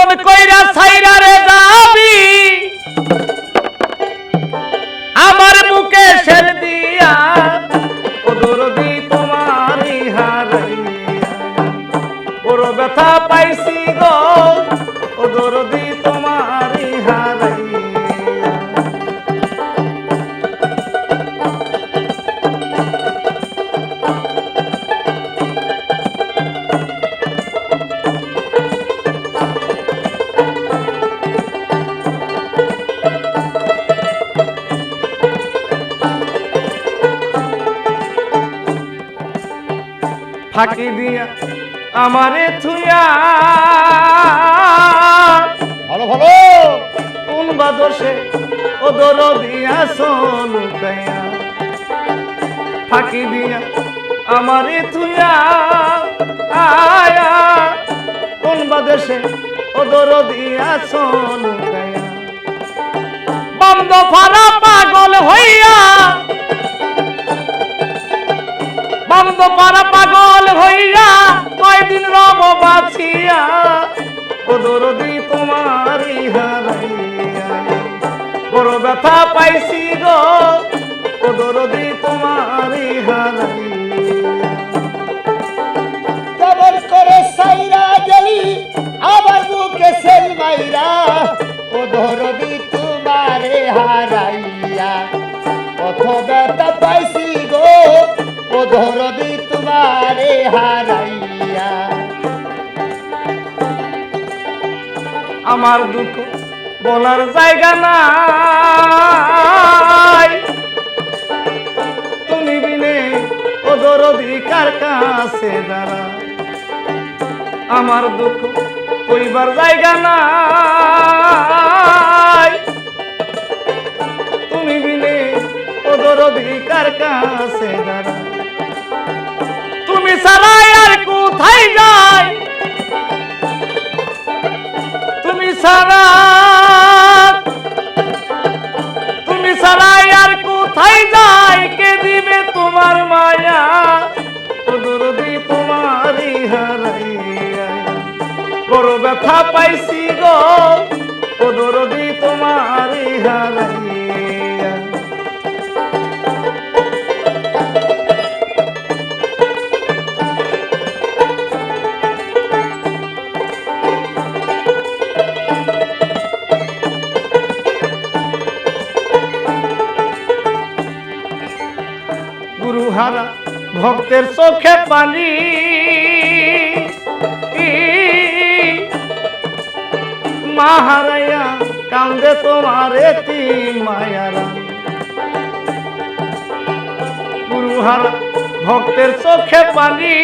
এমন কইরা সাইরা রে ফাঁকি দিয়া আমারে থুয়া ভালো ভালো। কোন বাদসে ও দর দিয়া সোলুকায়া ফাঁকি দিয়া আমারে থুয়া আয়া। কোন বাদসে ও দর দিয়া সোলুকায়া বন্ধ ফারা পাগল হইয়া বন্ধ পারা পাগল হইয়া কয়দিন রব বাছিয়া ও দরদি হারাইয়া বড় ব্যথা পাইছি গো, ও দরদি করে সাইরা গেলি আমার বুকে সেল মাইরা, ও ধরবি ধরবি তোমারে হারাইয়া। আমার দুঃখ বলার জায়গা নাই। তুমি বিনে ও দরদি কার কাছে দাঁড়া। আমার দুঃখ কইবার জায়গা নাই। তুমি বিনে ও দরদি কার কাছে দাঁড়া। সারাই আর কোথায় যাই? তুমি সারা তুমি সারাই আর কোথায় যাই? কে দিবে তোমার মায়া? দরদি তোমারই হারাইয়া। বড় ব্যথা পাইছি গো, ও দরদি তোমারই হারাইয়া। গুরুহারা ভক্তের চোখে পানি। মাহারাইয়া কান্দে তোমারে তিন মায়ারা। গুরুহারা, ভক্তের চোখে পানি।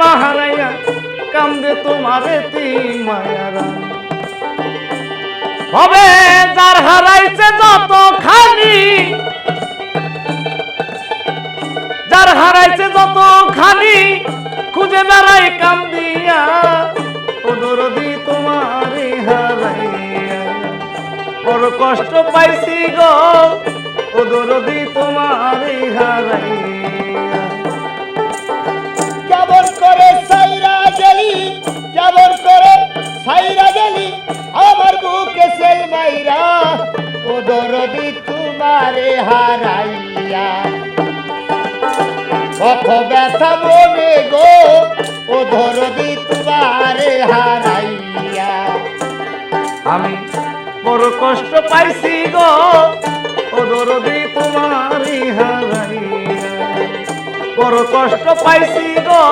মাহারাইয়া কান্দে তোমারে তিন মায়ারা। হবে যার হারাইছে যত খানি বড় কষ্ট পাইছি গো। ও দরদি তোমারে হারাইয়া। কেমন করে সাইরা গেলি কেমন করে সাইরা গেলি আমার বুকে সেল মাইরা ও দরদি তোমারে হারাইয়া। কত ব্যথা মনে গো ও দরদি তোমারে হারাইয়া। আমি বড় কষ্ট পাইছি গো। ও দরদি হারাইয়া। বড় কষ্ট পাইছি গো।